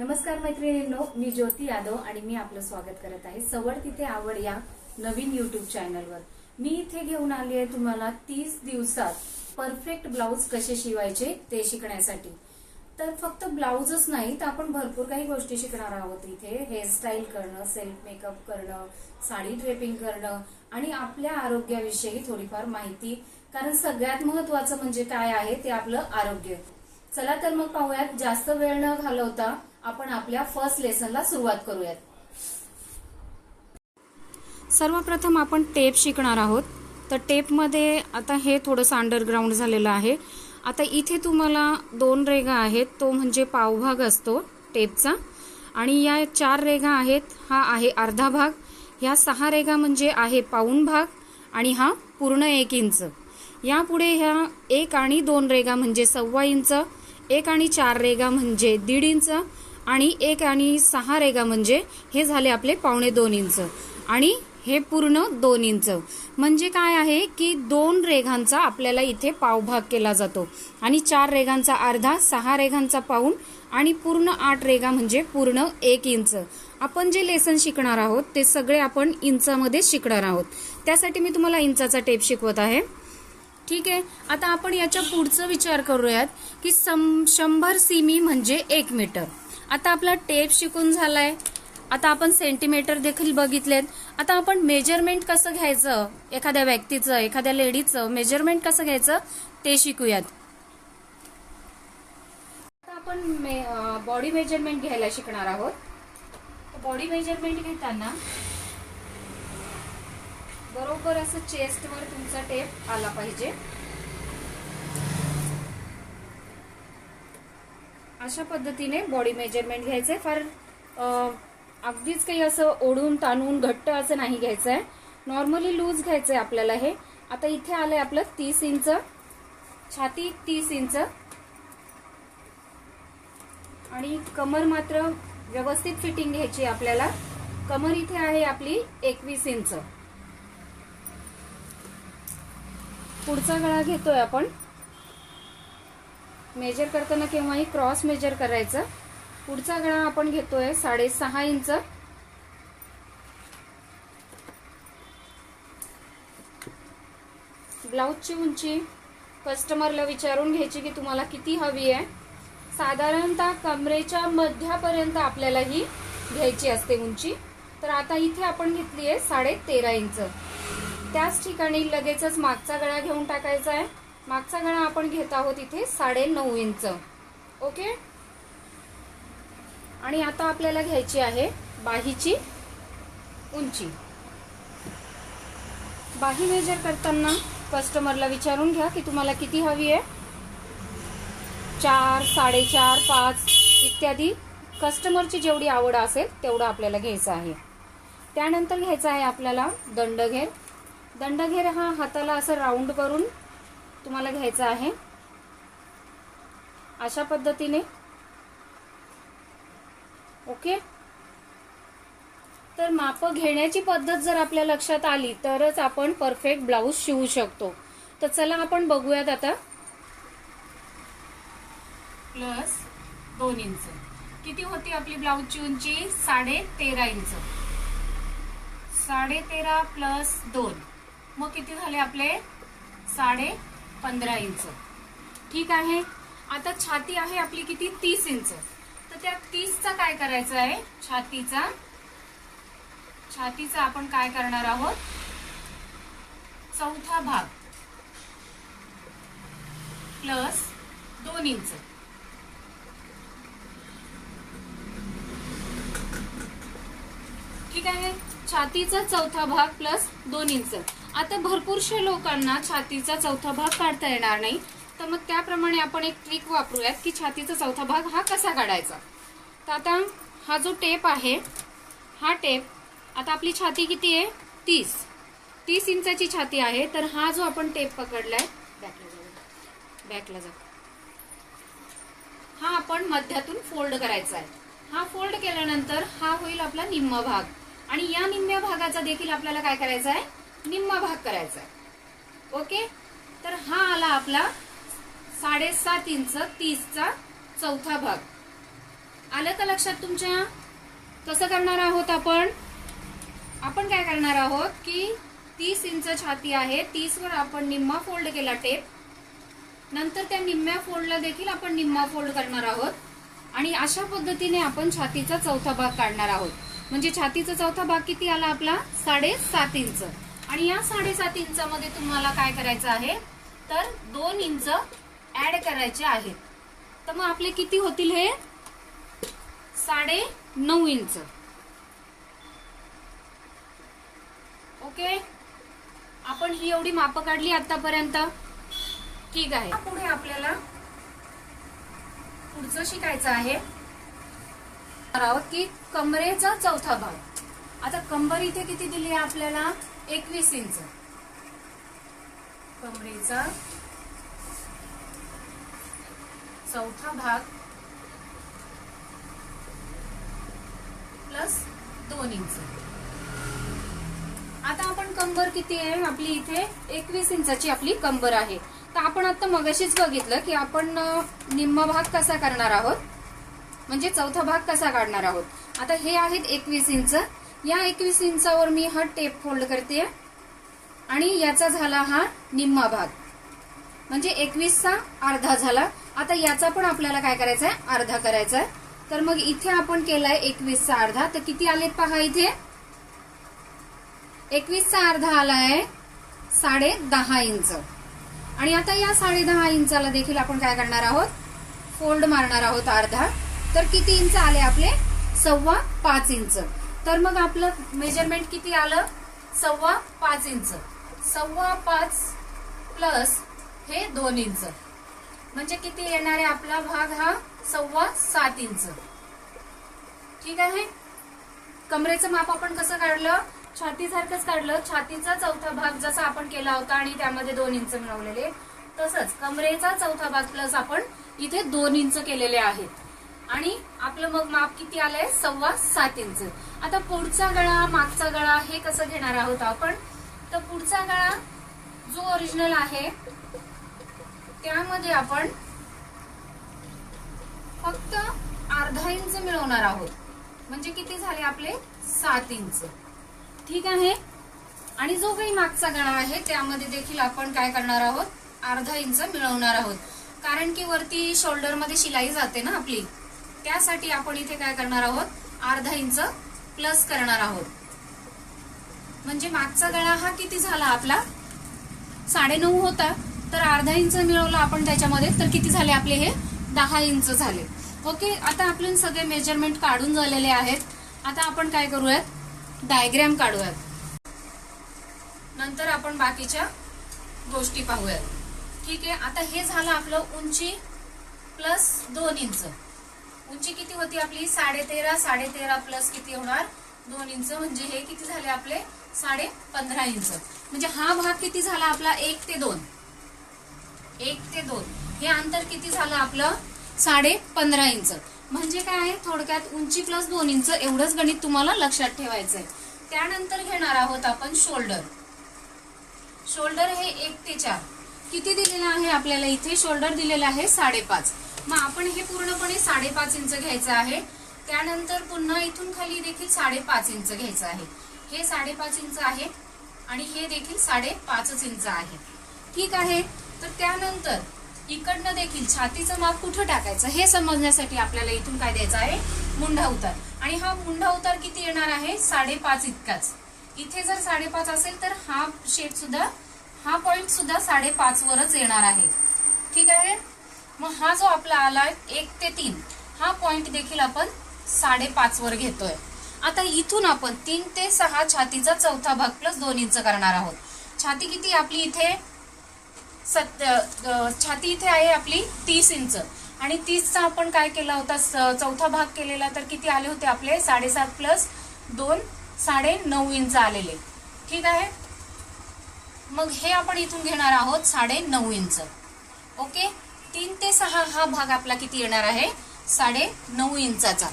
नमस्कार मैत्रिणींनो मी ज्योती यादव आणि मी आपलं स्वागत करत आहे सवड तिथे आवड या नवीन युट्यूब चॅनलवर मी इथे घेऊन आली आहे तुम्हाला तीस दिवसात परफेक्ट ब्लाऊज कसे शिवायचे ते शिकण्यासाठी. तर फक्त ब्लाऊजच नाही तर आपण भरपूर काही गोष्टी शिकणार आहोत इथे. हेअरस्टाईल करणं सेल्फ मेकअप करणं साडी ड्रेपिंग करणं आणि आपल्या आरोग्याविषयी थोडीफार माहिती. कारण सगळ्यात महत्वाचं म्हणजे काय आहे ते आपलं आरोग्य. चला तर मग पाहूयात. जास्त वेळ न घालवता आपण आपल्या फर्स्ट लेसनला सुरुवात करूयात. सर्वप्रथम आपण टेप शिकणार आहोत. तर टेपमध्ये आता हे थोडंसं अंडरग्राऊंड झालेलं आहे. आता इथे तुम्हाला दोन रेगा आहेत. तो म्हणजे पावभाग असतो टेपचा आणि या चार रेगा आहेत. हा आहे अर्धा भाग. ह्या सहा रेगा म्हणजे आहे पाऊण भाग आणि हा पूर्ण एक इंच. यापुढे ह्या एक आणि दोन रेगा म्हणजे सव्वा इंच एक आणि चार रेगा म्हणजे दीड इंच आणि एक आणि सहा रेगा म्हणजे हे झाले आपले पावणे दोन इंच. आणि हे पूर्ण दोन इंच. म्हणजे काय आहे की दोन रेघांचा आपल्याला इथे पावभाग केला जातो. आणि चार रेघांचा अर्धा सहा रेघांचा पाऊण आणि पूर्ण आठ रेगा म्हणजे पूर्ण एक इंच. आपण जे लेसन शिकणार आहोत ते सगळे आपण इंचामध्ये शिकणार आहोत. त्यासाठी मी तुम्हाला इंचाचा टेप शिकवत आहे. ठीक आहे? आता आपण याच्या पुढचं विचार करूयात की सम- शंभर सीमी म्हणजे एक मीटर. आता आपला टेप शिकून झालाय. आता आपण सेंटीमीटर देखील बघितलेत. आता आपण मेजरमेंट कसं घ्यायचं? एखाद्या व्यक्तीचं एखाद्या लेडीचं मेजरमेंट कसं घ्यायचं? ते शिकूयात. आता आपण बॉडी मेजरमेंट घ्यायला शिकणार आहोत. बॉडी मेजरमेंट घेताना बरोबर असं चेस्टवर तुमचा टेप आला पाहिजे. अशा पद्धतीने बॉडी मेजरमेंट घ्यायचंय. फार अगदीच काही असं ओढून ताणून घट्ट असं नाही घ्यायचंय. नॉर्मली लूज घ्यायचंय आपल्याला हे. आता इथे आलंय आपलं तीस इंच. छाती तीस इंच. आणि कमर मात्र व्यवस्थित फिटिंग घ्यायची आहे आपल्याला. कमर इथे आहे आपली एकवीस इंच. पुढचा गळा घेतोय आपण. मेजर करताना केव्हाही क्रॉस मेजर करायचं. पुढचा गळा आपण घेतोय साडेसहा इंच. ब्लाऊजची उंची कस्टमरला विचारून घ्यायची की तुम्हाला किती हवी आहे. साधारणतः कमरेच्या मध्यापर्यंत आपल्याला ही घ्यायची असते उंची. तर आता इथे आपण घेतली आहे साडे तेरा इंच. त्याच ठिकाणी लगेचच मागचा गळा घेऊन टाकायचा आहे. मागचा गळा आपण घेत आहोत इथे साडे नऊ इंच. ओके? आणि आता आपल्याला घ्यायची आहे बाहीची उंची. बाही मेजर करताना कस्टमरला विचारून घ्या की तुम्हाला किती हवी आहे. चार साडेचार पाच इत्यादी. कस्टमरची जेवढी आवड असेल तेवढं आपल्याला घ्यायचं आहे. त्यानंतर घ्यायचं आहे आपल्याला दंडघेर. दंडघेर हा हाताला असं राऊंड करून तुम्हाला घ्यायचा आहे. अशा पद्धतीने. ओके? तर माप घेण्याची पद्धत जर आपल्या लक्षात आली तरच आपण परफेक्ट ब्लाऊज शिवू शकतो. तर चला आपण बघूयात आता. प्लस दोन इंच. किती होती आपली ब्लाऊजची उंची साडे तेरा इंच. साडे तेरा प्लस दोन. मग किती झाले आपले? साडे पंधरा इंच. ठीक आहे? आता छाती आहे आपली किती? तीस इंच. तर त्या तीसचा काय करायचं आहे? छातीचा. छातीचा आपण काय करणार आहोत? चौथा भाग. प्लस दोन इंच. ठीक आहे? छातीचा चौथा भाग प्लस दोन इंच. आता भरपूरशा लोकांना छातीचा चौथा भाग काढता येणार नाही. तर मग त्याप्रमाणे आपण एक ट्रिक वापरूयात की छातीचा चौथा भाग हा कसा काढायचा? तर आता हा जो टेप आहे हा टेप आता आपली छाती किती आहे? तीस. तीस इंचाची छाती आहे तर हा जो आपण टेप पकडलाय बॅकला जा बॅकला जा हा आपण मध्यातून फोल्ड करायचा आहे. हा फोल्ड केल्यानंतर हा होईल आपला निम्मा भाग. आणि या निम्म्या भागाचा देखील आपल्याला काय करायचा आहे? निम्मा भाग करायचा आहे. ओके? तर हा आला आपला साडेसात इंच तीसचा चौथा भाग. आलं का लक्षात तुमच्या? कसं करणार आहोत आपण? आपण काय करणार आहोत की तीस इंच छाती आहे तीसवर आपण निम्मा फोल्ड केला टेप. नंतर त्या निम्म्या फोल्डला देखील आपण निम्मा फोल्ड करणार आहोत. आणि अशा पद्धतीने आपण छातीचा चौथा भाग काढणार आहोत. म्हणजे छातीचा चौथा भाग किती आला आपला? साडेसात इंच. आणि या साडेसात इंचामध्ये तुम्हाला काय करायचं आहे? तर दोन इंच ऍड करायचे आहेत. तर मग आपले किती होतील हे? साडे नऊ इंच. ओके? आपण ही एवढी मापं काढली आतापर्यंत. ठीक आहे. पुढे आपल्याला पुढचं शिकायचं आहे. आहोत की कमरेचा चौथा भाग. आता कंबर इथे किती दिली आहे आपल्याला? एकवीस इंच. कमरेचा चौथा भाग प्लस दोन इंच. आता आपण कंबर किती आहे? आपली इथे एकवीस इंचाची आपली कंबर आहे. तर आपण आता मगाशीच बघितलं की आपण निम्मा भाग कसा करणार आहोत? म्हणजे चौथा भाग कसा काढणार आहोत? आता हे आहेत एकवीस इंच. या एकवीस इंचावर मी हा टेप फोल्ड करते. आणि याचा झाला हा निम्मा भाग. म्हणजे एकवीसचा अर्धा झाला. आता याचा पण आपल्याला काय करायचा आहे अर्धा करायचा आहे तर मग इथे आपण केलाय एकवीसचा अर्धा. तर किती आले पहा इथे? एकवीसचा अर्धा आलाय साडे दहा इंच. आणि आता या साडे दहा इंचाला देखील आपण काय करणार आहोत? फोल्ड मारणार आहोत अर्धा. तर किती इंच आले आपले? सव्वा पाच इंच. तर मग आपलं मेजरमेंट किती आलं? सव्वा पाच इंच. सव्वा पाच प्लस हे दोन इंच. म्हणजे किती येणार आहे आपला भाग हा? सव्वा सात इंच. ठीक आहे? कमरेचं माप आपण कसं काढलं? छातीसारखंच काढलं. छातीचा चौथा भाग जसा आपण केला होता आणि त्यामध्ये दोन इंच मिळवलेले तसंच कमरेचा चौथा भाग प्लस आपण इथे दोन इंच केलेले आहेत. आणि आपलं मग माप किती आलंय? सव्वा सात इंच. आता पुढचा गळा मागचा गळा हे कसं घेणार आहोत आपण? तर पुढचा गळा जो ओरिजिनल आहे त्यामध्ये आपण फक्त अर्धा इंच मिळवणार आहोत. म्हणजे किती झाले आपले? सात इंच. ठीक आहे? आणि जो काही मागचा गळा आहे त्यामध्ये देखील आपण काय करणार आहोत? अर्धा इंच मिळवणार आहोत. कारण की वरती शोल्डरमध्ये शिलाई जाते ना आपली. त्यासाठी आपण इथे काय करणार आहोत? अर्धा इंच प्लस करणार आहोत. म्हणजे मागचा गळा हा किती झाला आपला? साडेनऊ होता. तर अर्धा इंच मिळवला आपण त्याच्यामध्ये. तर किती झाले आपले हे? दहा इंच झाले. ओके आता आपले सगळे मेजरमेंट काढून झालेले आहेत. आता आपण काय करूयात? डायग्रॅम काढूयात. नंतर आपण बाकीच्या गोष्टी पाहूयात. ठीक आहे आता हे झालं आपलं उंची प्लस दोन इंच. उंची किती होती आपली? साडे तेरा साडे तेरा प्लस किती होणार? दोन इंच. म्हणजे हे किती झाले आपले? साडे पंधरा इंच. म्हणजे हा भाग किती झाला आपला? एक ते दोन. एक ते दोन. हे अंतर किती झालं आपलं? साडे पंधरा इंच. म्हणजे काय आहे? थोडक्यात उंची प्लस दोन इंच एवढंच गणित तुम्हाला लक्षात ठेवायचं आहे त्यानंतर घेणार आहोत आपण शोल्डर शोल्डर हे एक ते चार. किती दिलेलं आहे आपल्याला इथे? शोल्डर दिलेलं आहे साडेपाच. मग आपण हे पूर्णपणे साडेपाच इंच घ्यायचं आहे. त्यानंतर पुन्हा इथून खाली देखील साडेपाच इंच घ्यायचं आहे. हे साडेपाच इंच आहे आणि हे देखील साडेपाचच इंच आहे. ठीक आहे? तर त्यानंतर इकडनं देखील छातीचं माप कुठं टाकायचं हे समजण्यासाठी आपल्याला इथून काय द्यायचं आहे? मुंढा उतार. आणि हा मुंढा उतार किती येणार आहे? साडेपाच इतकाच. इथे जर साडेपाच असेल तर हा शेप सुद्धा हा पॉइंट सुद्धा साडेपाच वरच येणार आहे. ठीक आहे? मग हा जो आपला आला एक ते तीन हा पॉइंट देखील आपण साडेपाच वर घेतोय. आता इथून आपण तीन ते सहा छातीचा चौथा भाग प्लस दोन इंच करणार आहोत. छाती किती आपली इथे? सत्य छाती इथे आहे आपली तीस इंच. आणि तीसचा आपण काय केला होता? स- चौथा भाग केलेला तर किती आले होते आपले? साडेसात प्लस दोन साडे नऊ इंच आलेले. ठीक आहे? मग हे आपण इथून घेणार आहोत साडे नऊ इंच. ओके? तीन ते सहा हा भाग आपला किती येणार आहे? साडे नऊ इंचाचा.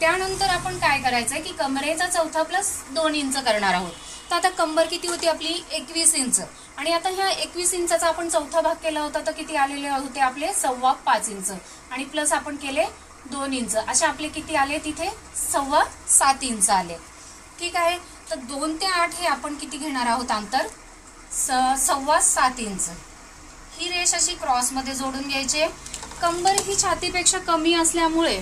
त्यानंतर आपण काय करायचंय की कमरेचा चौथा प्लस दोन इंच करणार आहोत. तर आता कंबर किती होती आपली? एकवीस इंच. आणि आता ह्या एकवीस इंचाचा आपण चौथा भाग केला होता तर किती आलेले होते आपले? सव्वा पाच इंच. आणि प्लस आपण केले दोन इंच. असे आपले किती आले? तिथे सव्वा सात इंच आले. ठीक आहे? तर दोन ते आठ हे आपण किती घेणार आहोत अंतर? स सव्वा सात इंच. ही रेष अशी क्रॉसमध्ये जोडून घ्यायची. कंबर ही छातीपेक्षा कमी असल्यामुळे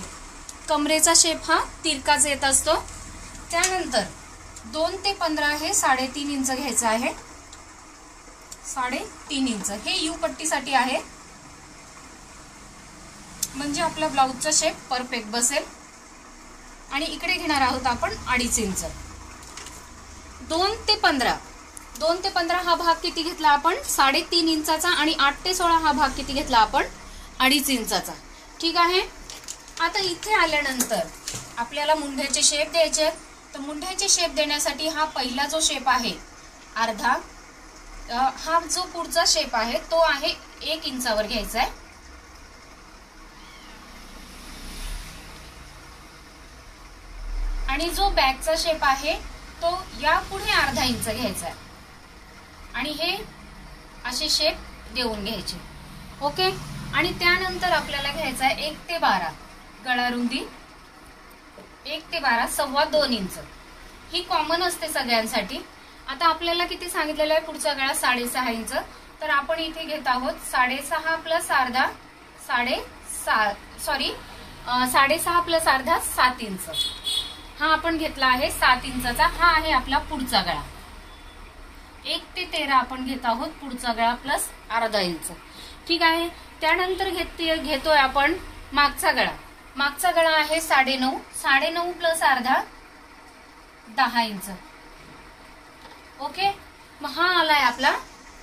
कमरेचा शेप हा तिरकाच येत असतो. त्यानंतर दोन ते पंधरा हे साडेतीन इंच घ्यायचं आहे. साडेतीन इंच. हे यू पट्टीसाठी आहे. म्हणजे आपला ब्लाऊजचा शेप परफेक्ट बसेल. आणि इकडे घेणार आहोत आपण अडीच इंच. दोन ते पंधरा. दोन ते पंधरा हा भाग किती घेतला आपण? साडेतीन इंचाचा आणि आठ ते सोळा हा भाग किती घेतला आपण? अडीच इंचाचा. ठीक आहे? आता इथे आल्यानंतर आपल्याला मुंढ्याचे शेप द्यायचे आहेत. तर मुंढ्याचे शेप देण्यासाठी हा पहिला जो शेप आहे अर्धा हा जो पुढचा शेप आहे तो आहे एक इंचावर घ्यायचा आहे. आणि जो बॅकचा शेप आहे तो या पुढे अर्धा इंच घ्यायचा आहे. आणि हे असे शेप देऊन घ्यायचे. ओके आणि त्यानंतर आपल्याला घ्यायचा आहे एक ते बारा. गळा रुंदी एक ते बारा सव्वा दोन इंच. ही कॉमन असते सगळ्यांसाठी. आता आपल्याला किती सांगितलेलं आहे? पुढचा गळा साडेसहा इंच. तर आपण इथे घेत आहोत साडेसहा प्लस अर्धा साडे सा सॉरी साडेसहा प्लस अर्धा सात इंच. हा आपण घेतला आहे सात इंचाचा. हा आहे आपला पुढचा गळा. एक ते तेरा आपण घेत आहोत पुढचा गळा प्लस अर्धा इंच ठीक आहे? त्यानंतर घेते घेतोय आपण मागचा गळा. मागचा गळा आहे साडेनऊ. साडेनऊ प्लस अर्धा दहा इंच. ओके? मग हा आलाय आपला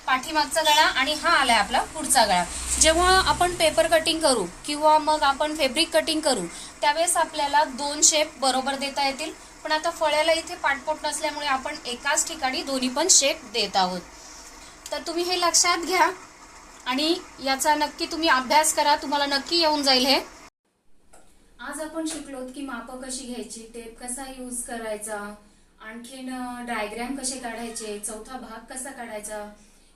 पाठीमागचा गळा आणि हा आलाय आपला पुढचा गळा. जेव्हा आपण पेपर कटिंग करू किंवा मग आपण फॅब्रिक कटिंग करू त्यावेळेस आपल्याला दोन शेप बरोबर देता येतील. पण आता फळ्याला इथे पाठपोट नसल्यामुळे आपण एकाच ठिकाणी दोन्ही पण शेप देत आहोत. तर तुम्ही हे लक्षात घ्या आणि याचा नक्की तुम्ही अभ्यास करा तुम्हाला नक्की येऊन जाईल हे. आज आपण शिकलो की माप कशी घ्यायची टेप कसा यूज करायचा आणखीन डायग्रॅम कसे काढायचे चौथा भाग कसा काढायचा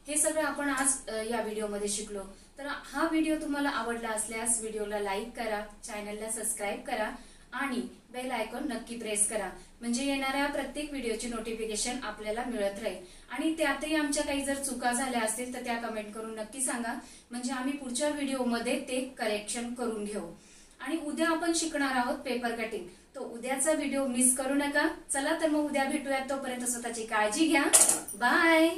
हे सगळं आपण आज या व्हिडिओमध्ये शिकलो. तर हा व्हिडिओ तुम्हाला आवडला असल्यास व्हिडिओला लाईक करा चॅनलला सबस्क्राईब करा आणि बेल आयकॉन नक्की प्रेस करा. म्हणजे येणाऱ्या प्रत्येक व्हिडिओची नोटिफिकेशन आपल्याला मिळत राहील. आणि त्यातही आमच्या काही जर चुका झाल्या असतील तर त्या कमेंट करून नक्की सांगा. म्हणजे आम्ही पुढच्या व्हिडिओमध्ये ते करेक्शन करून घेऊ. आणि उद्या आपण शिकणार आहोत पेपर कटिंग तो उद्याचा व्हिडिओ मिस करू नका. चला तर मग उद्या भेटूयात. तोपर्यंत स्वतःची काळजी घ्या. बाय